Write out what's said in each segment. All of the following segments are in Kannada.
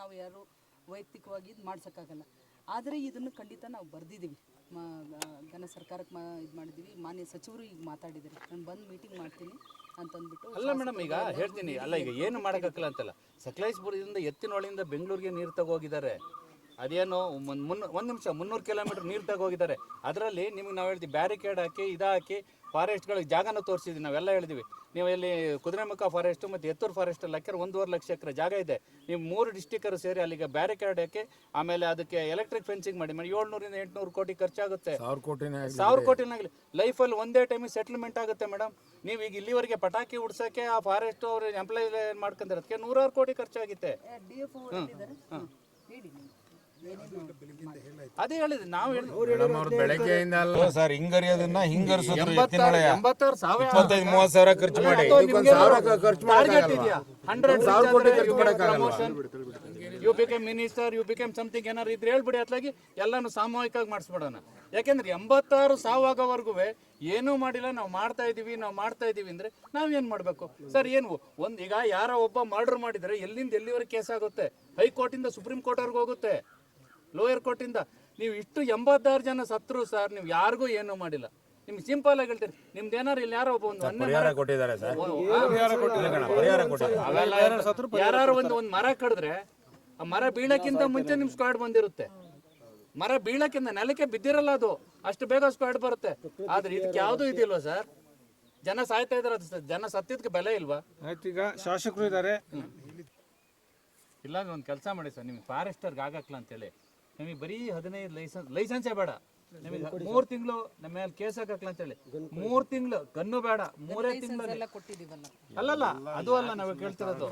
ನಾವು ಯಾರು ವೈಯಕ್ತಿಕವಾಗಿ ಇದು ಮಾಡ್ಸೋಕ್ಕಾಗಲ್ಲ. ಆದರೆ ಇದನ್ನು ಖಂಡಿತ ನಾವು ಬರೆದಿದ್ದೀವಿ. ಮಾ ಘನ ಸರ್ಕಾರಕ್ಕೆ ಮಾ ಇದು ಮಾಡಿದ್ದೀವಿ. ಮಾನ್ಯ ಸಚಿವರು ಈಗ ಮಾತಾಡಿದ್ದಾರೆ. ನಾನು ಬಂದು ಮೀಟಿಂಗ್ ಮಾಡ್ತೀನಿ ಅಂತಂದ್ಬಿಟ್ಟು ಅಲ್ಲ ಮೇಡಮ್ ಈಗ ಹೇಳ್ತೀನಿ. ಅಲ್ಲ ಈಗ ಏನು ಮಾಡೋಕ್ಕಾಗಲ್ಲ ಅಂತಲ್ಲ. ಸಕಲೇಶ್ಪುರದಿಂದ ಎತ್ತಿನೊಳಿಂದ ಬೆಂಗಳೂರಿಗೆ ನೀರು ತಗೋಗಿದ್ದಾರೆ. ಅದೇನು ಮುನ್ ಮುನ್ ಒಂದು ನಿಮಿಷ ಮುನ್ನೂರು ಕಿಲೋಮೀಟರ್ ನೀರು ತಗೋಗಿದ್ದಾರೆ ಅದರಲ್ಲಿ ನಿಮ್ಗೆ ನಾವು ಹೇಳ್ತೀವಿ ಬ್ಯಾರಿಕೇಡ್ ಹಾಕಿ ಇದಾಕಿ ಹಾಕಿ ಫಾರೆಸ್ಟ್ಗಳಿಗೆ ಜಾಗನ ತೋರಿಸಿದ್ವಿ ನಾವೆಲ್ಲ ಹೇಳಿದ್ವಿ. ನೀವು ಇಲ್ಲಿ ಕುದುರೆಮುಖ ಫಾರೆಸ್ಟ್ ಮತ್ತು ಎತ್ತೂರು ಫಾರೆಸ್ಟ್ ಅಲ್ಲಿ ಹಾಕಿದ್ರೆ ಒಂದೂವರೆ ಲಕ್ಷ ಎಕರೆ ಜಾಗ ಇದೆ. ನೀವು ಮೂರು ಡಿಸ್ಟಿಕರು ಸೇರಿ ಅಲ್ಲಿಗೆ ಬ್ಯಾರಿಕೇಡ್ ಹಾಕಿ ಆಮೇಲೆ ಅದಕ್ಕೆ ಎಲೆಕ್ಟ್ರಿಕ್ ಫೆನ್ಸಿಂಗ್ ಮಾಡಿ ಮಾಡಿ ಏಳ್ನೂರಿಂದ ಎಂಟುನೂರು ಕೋಟಿ ಖರ್ಚಾಗುತ್ತೆ. ಸಾವಿರ ಕೋಟಿನೇ ಆಗ್ಲಿ. ಸಾವಿರ ಕೋಟಿನಾಗಲಿ ಲೈಫಲ್ಲಿ ಒಂದೇ ಟೈಮಿಗೆ ಸೆಟ್ಲ್ಮೆಂಟ್ ಆಗುತ್ತೆ ಮೇಡಮ್ ನೀವು ಈಗ ಇಲ್ಲಿವರೆಗೆ ಪಟಾಕಿ ಉಡ್ಸೋಕ್ಕೆ ಆ ಫಾರೆಸ್ಟ್ ಅವರು ಎಂಪ್ಲಾಯ್ ಮಾಡ್ಕೊಂಡಿರೋದಕ್ಕೆ ನೂರಾರು ಕೋಟಿ ಖರ್ಚಾಗಿತ್ತೆ. ಅದೇ ಹೇಳಿದೆ ನಾವು ಬೆಳಗ್ಗೆಯಿಂದ ಅಲ್ಲ. ಸರ್ ಹಿಂಗರಿಯೋದನ್ನ ಹಿಂಗರಿಸಿದ್ರು ಎಂಬತ್ತಾರು ಎಂಬತ್ತಾರು ಸಾವಿರ ಇಪ್ಪತ್ತೈದು ಮೂವತ್ತು ಸಾವಿರ ಖರ್ಚು ಮಾಡಿ. ಖರ್ಚು ಟಾರ್ಗೆಟ್ ಇದೆಯಾ? ಹಂಡ್ರೆಡ್ ಸಾವಿರ ಕೋಟಿ ಖರ್ಚು ಮಾಡಕ್ಕಾಗಲ್ವಾ? You become minister you become something ಏನಾರು ಇದ್ರೆ ಹೇಳ್ಬಿಡಿ ಅತ್ಲಾಗಿ ಎಲ್ಲಾನು ಸಾಮೂಹಿಕವಾಗಿ ಮಾಡಿಸ್ಬಿಡೋಣ. ಯಾಕೆಂದ್ರೆ ಎಂಬತ್ತಾರು ಸಾವಾಗೋವರೆಗೂ ಏನೂ ಮಾಡಿಲ್ಲ ನಾವು ಮಾಡ್ತಾ ಇದೀವಿ ನಾವು ಮಾಡ್ತಾ ಇದೀವಿ ಅಂದ್ರೆ ನಾವೇನ್ ಮಾಡ್ಬೇಕು? ಸರ್ ಏನು ಒಂದ್ ಈಗ ಯಾರೋ ಒಬ್ಬ ಮರ್ಡರ್ ಮಾಡಿದ್ರೆ ಎಲ್ಲಿಂದ ಎಲ್ಲಿವರೆಗೆ ಕೇಸ್ ಆಗುತ್ತೆ? ಹೈಕೋರ್ಟಿಂದ ಸುಪ್ರೀಂ ಕೋರ್ಟ್ ಕೋರ್ಟ್ವರೆಗೂ ಹೋಗುತ್ತೆ. ಲೋಯರ್ ಕೋರ್ಟಿಂದ ನೀವು ಇಷ್ಟು ಎಂಬತ್ತಾರು ಜನ ಸತ್ರು ಸರ್ ನೀವು ಯಾರಿಗೂ ಏನೂ ಮಾಡಿಲ್ಲ. ನಿಮ್ಗೆ ಸಿಂಪಲ್ ಆಗಿ ಹೇಳ್ತೀರಿ ನಿಮ್ದು ಏನಾರು ಇಲ್ಲಿ ಯಾರೋ ಒಬ್ಬ ಒಂದು ಪರಿಹಾರ ಕೊಟ್ಟಿದ್ದಾರೆ ಸರ್. ಇಲ್ಲ ಕಣ, ಪರಿಹಾರ ಕೊಟ್ಟಿದ್ದಾರೆ. ಅವೆಲ್ಲ ಯಾರು ಒಂದು ಒಂದು ಮರ ಕಡಿದ್ರೆ ಆ ಮರ ಬೀಳಕ್ಕಿಂತ ಮುಂಚೆ ನಿಮ್ ಸ್ಕ್ವಾಡ್ ಬಂದಿರುತ್ತೆ. ಮರ ಬೀಳಕ್ಕಿಂತ ನೆಲಕ್ಕೆ ಬಿದ್ದಿರಲ್ಲ ಅದು. ಅಷ್ಟು ಬೇಗ ಸ್ಕ್ವಾಡ್ ಬರುತ್ತೆ. ಆದ್ರೆ ಇದಕ್ಕೆ ಯಾವುದು ಇದಿಲ್ವಾ ಸರ್? ಜನ ಸಾಯ್ತಾ ಇದಾರೆ ಅದು ಜನ ಸತ್ತಿದ್ಕೆ ಬೆಲೆ ಇಲ್ವಾ? ಆಯ್ತು ಈಗ ಶಾಸಕರು ಇದ್ದಾರೆ. ಇಲ್ಲ ಒಂದು ಕೆಲಸ ಮಾಡಿ ಸರ್. ನಿಮ್ಗೆ ಫಾರೆಸ್ಟರ್ಗೆ ಆಗಕ್ಲ ಅಂತೇಳಿ. ನಿಮಗೆ ಬರೀ ಹದಿನೈದು ಲೈಸೆನ್ಸ್ ಲೈಸೆನ್ಸೇ ಬೇಡ. ನಿಮಗೆ ಮೂರು ತಿಂಗಳು ನಮ್ಮ ಮೇಲೆ ಕೇಸ್ ಅಂತ ಹೇಳಿ ಮೂರು ತಿಂಗಳು ಗನ್ನು ಬೇಡ ಮೂರೇ ತಿಂಗಳು ಅಲ್ಲಲ್ಲ ಅದು ಅಲ್ಲ ನಾವು ಕೇಳ್ತಿರೋದು.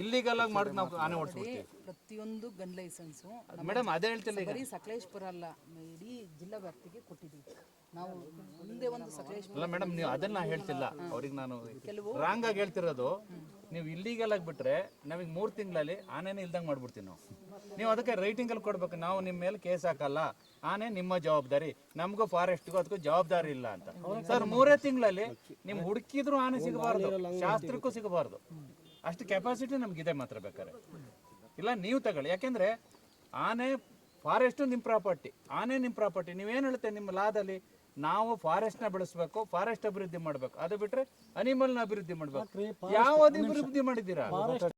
ಇಲ್ಲಿಗಲ್ ಆಗಿ ಮಾಡಿ ನಾವು ಆನೆ ಓಡಿಸ್ಬಿಡ್ತೀವಿ. ಪ್ರತಿಯೊಂದು ಗನ್ ಲೈಸೆನ್ಸು ಮೇಡಮ್ ಅದೇ ಹೇಳ್ತಿಲ್ಲ ಈಗ. ಬರೀ ಸಕಲೇಶ್ಪುರ ಅಲ್ಲ ಇಡೀ ಜಿಲ್ಲಾ ವ್ಯಾಪ್ತಿಗೆ ಕೊಟ್ಟಿದ್ದೀವಿ. ನಾವು ಮುಂದೆ ಒಂದು ಸಕಲೇಶ್ಪುರ ಅಲ್ಲ ಮೇಡಮ್ ನೀವು ಅದನ್ನ ಹೇಳ್ತಿಲ್ಲ. ಅವ್ರಿಗೆ ನಾನು ರಾಂಗ್ ಆಗಿ ಹೇಳ್ತಿರೋದು. ನೀವು ಇಲ್ಲಿಗಲ್ ಬಿಟ್ರೆ ನಮಗೆ ಮೂರು ತಿಂಗಳಲ್ಲಿ ಆನೆನೇ ಇಲ್ದಂಗೆ ಮಾಡ್ಬಿಡ್ತೀವಿ ನಾವು. ನೀವು ಅದಕ್ಕೆ ರೈಟಿಂಗ್ ಅಲ್ಲಿ ಕೊಡ್ಬೇಕು. ನಾವು ನಿಮ್ಮ ಮೇಲೆ ಕೇಸ್ ಹಾಕಲ್ಲ. ಆನೆ ನಿಮ್ಮ ಜವಾಬ್ದಾರಿ. ನಮಗೂ ಫಾರೆಸ್ಟ್ಗೂ ಅದಕ್ಕೂ ಜವಾಬ್ದಾರಿ ಇಲ್ಲ ಅಂತ. ಸರ್ ಮೂರೇ ತಿಂಗಳಲ್ಲಿ ನಿಮ್ ಹುಡುಕಿದ್ರು ಆನೆ ಸಿಗಬಾರ್ದು. ಶಾಸ್ತ್ರಕ್ಕೂ ಸಿಗಬಾರ್ದು. ಅಷ್ಟು ಕೆಪಾಸಿಟಿ ನಮ್ಗಿದೆ ಮಾತ್ರ ಬೇಕಾರೆ ಇಲ್ಲ ನೀವು ತಗೊಳ್ಳಿ. ಯಾಕೆಂದ್ರೆ ಆನೆ ಫಾರೆಸ್ಟ್ ನಿಮ್ಮ ಪ್ರಾಪರ್ಟಿ ಆನೆ ನಿಮ್ಮ ಪ್ರಾಪರ್ಟಿ ನೀವೇನು ಹೇಳುತ್ತೆ ನಿಮ್ಮ ಲಾದಲ್ಲಿ ನಾವು ಫಾರೆಸ್ಟ್ನ ಬೆಳೆಸಬೇಕು ಫಾರೆಸ್ಟ್ ಅಭಿವೃದ್ಧಿ ಮಾಡಬೇಕು. ಅದು ಬಿಟ್ರೆ ಅನಿಮಲ್ನ ಅಭಿವೃದ್ಧಿ ಮಾಡಬೇಕು. ಯಾವ ಅಭಿವೃದ್ಧಿ ಮಾಡಿದ್ದೀರಾ?